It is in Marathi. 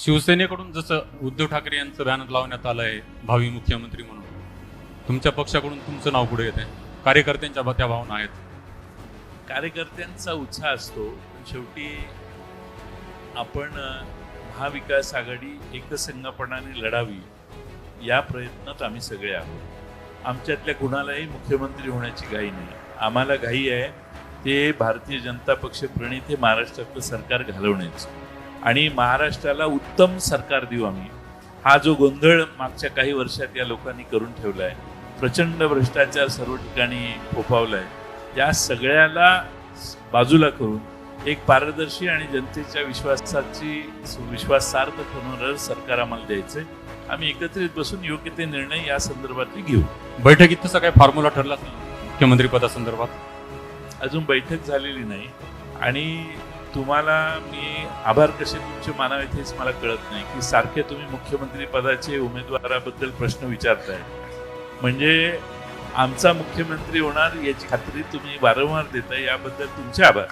शिवसेनेकडून जसं उद्धव ठाकरे यांचं बॅनर लावण्यात आलं आहे भावी मुख्यमंत्री म्हणून. तुमच्या पक्षाकडून तुमचं नाव पुढे येत आहे कार्यकर्त्यांच्या त्या भावना आहेत. कार्यकर्त्यांचा उत्साह असतो पण शेवटी आपण महाविकास आघाडी एकसंघपणाने लढावी या प्रयत्नात आम्ही सगळे आहोत. आमच्यातल्या कुणालाही मुख्यमंत्री होण्याची घाई नाही. आम्हाला घाई आहे ते भारतीय जनता पक्ष प्रणित हे महाराष्ट्रातलं सरकार घालवण्याचं. आणि महाराष्ट्राला उत्तम सरकार देऊ आम्ही. हा जो गोंधळ मागच्या काही वर्षात या लोकांनी करून ठेवला आहे प्रचंड भ्रष्टाचार सर्व ठिकाणी फोफावला आहे या सगळ्याला बाजूला करून एक पारदर्शी आणि जनतेच्या विश्वासाची विश्वासार्थ ठरवणारं सरकार आम्हाला द्यायचंय. आम्ही एकत्रित बसून योग्य ते निर्णय या संदर्भातले घेऊ. बैठकीत तसा काही फॉर्म्युला ठरला. मुख्यमंत्री पदासंदर्भात. अजून बैठक झालेली नाही. आणि तुम्हाला मी आभार कसे तुमचे मानावेत हेच मला कळत नाही की सारखे तुम्ही मुख्यमंत्री पदाचे उमेदवाराबद्दल प्रश्न विचारताय. म्हणजे आमचा मुख्यमंत्री होणार याची खात्री तुम्ही वारंवार देताय याबद्दल तुमचे आभार.